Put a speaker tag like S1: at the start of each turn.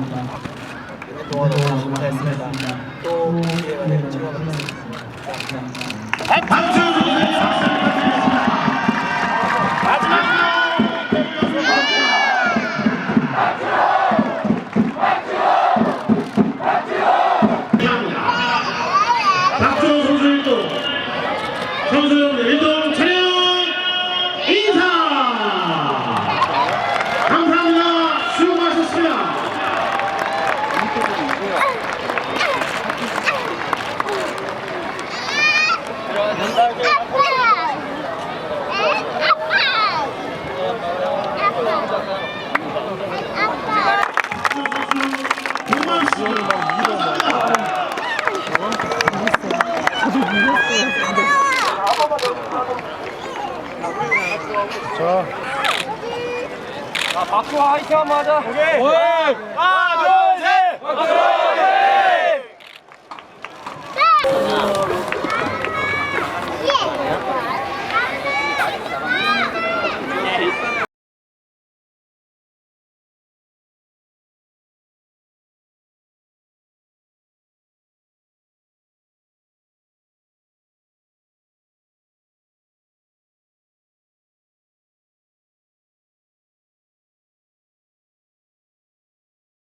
S1: 1년 동안 너무 감사했습니다. 또 기회가 되면 찾아뵙겠습니다.
S2: 박준호 선수 1동 선수 여러분들 1동 차렷 인사 감사합니다 수고하셨습니다
S3: 박수 화이팅 한번 하자. 오케이.